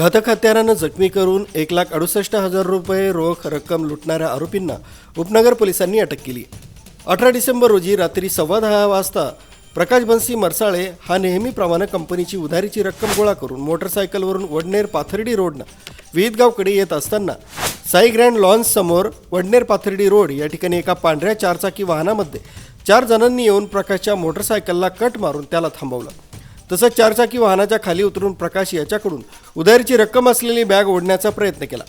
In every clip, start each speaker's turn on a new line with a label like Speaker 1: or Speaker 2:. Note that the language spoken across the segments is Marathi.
Speaker 1: घातक हत्यारानं जखमी करून एक लाख अडुसष्ट हजार रुपये रोख रक्कम लुटणाऱ्या आरोपींना उपनगर पोलिसांनी अटक केली. अठरा डिसेंबर रोजी रात्री सव्वा दहा वाजता प्रकाश बन्सी मरसाळे हा नेहमीप्रमाणे कंपनीची उधारीची रक्कम गोळा करून मोटरसायकलवरून वडनेर पाथर्डी रोडनं विहितगावकडे येत असताना साई ग्रँड लॉन्ससमोर वडनेर पाथर्डी रोड या ठिकाणी एका पांढऱ्या चारचाकी वाहनामध्ये चार जणांनी येऊन प्रकाशच्या मोटरसायकलला कट मारून त्याला थांबवलं. तसंच चारचाकी वाहनाच्या खाली उतरून प्रकाश याच्याकडून उधारीची रक्कम असलेली बॅग ओढण्याचा प्रयत्न केला.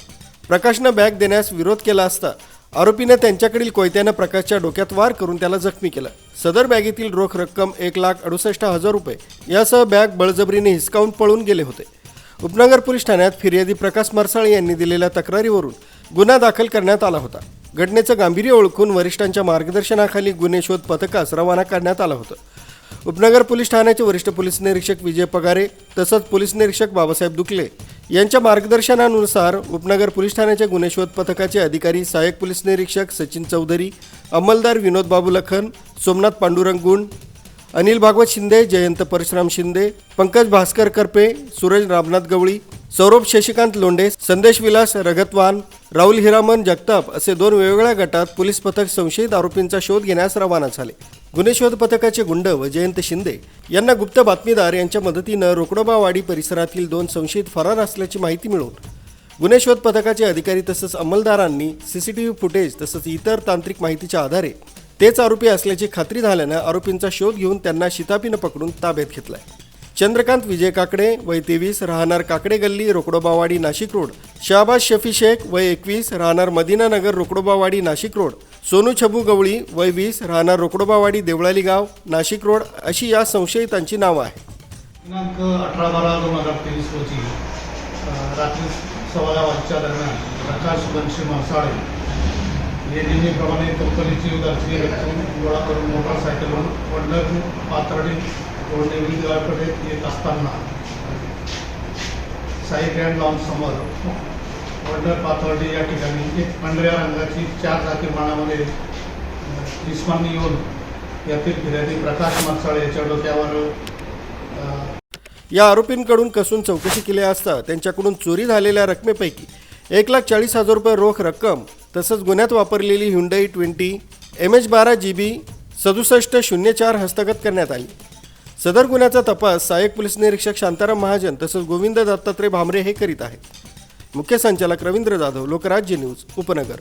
Speaker 1: प्रकाशनं बॅग देण्यास विरोध केला असता आरोपीनं त्यांच्याकडील कोयत्यानं प्रकाशच्या डोक्यात वार करून त्याला जखमी केलं. सदर बॅगेतील रोख रक्कम एक लाख अडुसष्ट हजार रुपये. यासह बॅग बळजबरीने हिसकावून पळून गेले होते. उपनगर पोलीस ठाण्यात फिर्यादी प्रकाश मरसाळे यांनी दिलेल्या तक्रारीवरून गुन्हा दाखल करण्यात आला होता. घटनेचं गांभीर्य ओळखून वरिष्ठांच्या मार्गदर्शनाखाली गुन्हे शोध पथकास रवाना करण्यात आलं होतं. उपनगर पोलीस ठाण्याचे वरिष्ठ पोलीस निरीक्षक विजय पगारे तसंच पोलीस निरीक्षक बाबासाहेब दुखले यांच्या मार्गदर्शनानुसार उपनगर पोलीस ठाण्याच्या गुन्हे शोध पथकाचे अधिकारी सहाय्यक पोलीस निरीक्षक सचिन चौधरी अंमलदार विनोद बाबू लखन सोमनाथ पांडुरंग गुंड अनिल भागवत शिंदे जयंत परशुराम शिंदे पंकज भास्कर करपे सूरज रामनाथ गवळी सौरभ शशिकांत लोंढे संदेश विलास रगतवान राहुल हिरामन जगताप असे दोन वेगवेगळ्या गटात पोलीस पथक संशयित आरोपींचा शोध घेण्यास रवाना झाले. गुन्हे शोध पथकाचे गुंड व जयंत शिंदे यांना गुप्त बातमीदार यांच्या मदतीनं रोकडोबावाडी परिसरातील दोन संशयित फरार असल्याची माहिती मिळवून गुन्हे शोध पथकाचे अधिकारी तसंच अंमलदारांनी सीसीटीव्ही फुटेज तसंच इतर तांत्रिक माहितीच्या आधारे तेच आरोपी असल्याची खात्री झाल्यानं आरोपींचा शोध घेऊन त्यांना शितापीनं पकडून ताब्यात घेतलाय. चंद्रकांत विजय काकडे वय तेवीस राहणार काकडे गल्ली रोकडोबावाडी नाशिक रोड शहाबाज शफी शेख वय एकवीस राहणार मदिनानगर रोकडोबावाडी नाशिक रोड सोनू छबू गवळी वय वीस राहणार रोकडोबावाडी देवळाली गाव नाशिक रोड अशी या संशयितांची नावं आहेत.
Speaker 2: दिनांक अठरा बारा दोन हजार तेवीस रोजी रात्री सव्वा वाजच्या दरम्यान प्रकाश बनशी मसाळे हे नेहमीप्रमाणे कंपनीची उधारची रक्कम गोळा करून मोटारसायकलवरून पंढरपूर पाथर्डी रोडने विलगावकडे येत असताना साई ग्रँड लॉन्च समोर वडनर पाथर्डी या ठिकाणी एक पांढऱ्या रंगाची चार चाकी वाहनामध्ये इस्मानी येऊन यातील फिर्यादी प्रकाश मसाळे याच्या डोक्यावर
Speaker 1: या आरोपींकडून कसून चौकशी केली असता त्यांच्याकडून चोरी झालेल्या रकमेपैकी एक लाख चाळीस हजार रुपये रोख रक्कम तसंच गुन्ह्यात वापरलेली हुंडई ट्वेंटी एम एच बारा जी बी सदुसष्ट शून्य चार हस्तगत करण्यात आली. सदर गुन्ह्याचा तपास सहाय्यक पोलीस निरीक्षक शांताराम महाजन तसंच गोविंद दत्तात्रय भामरे हे करीत आहेत. मुख्य संचालक रवींद्र जाधव लोकराज्य न्यूज उपनगर.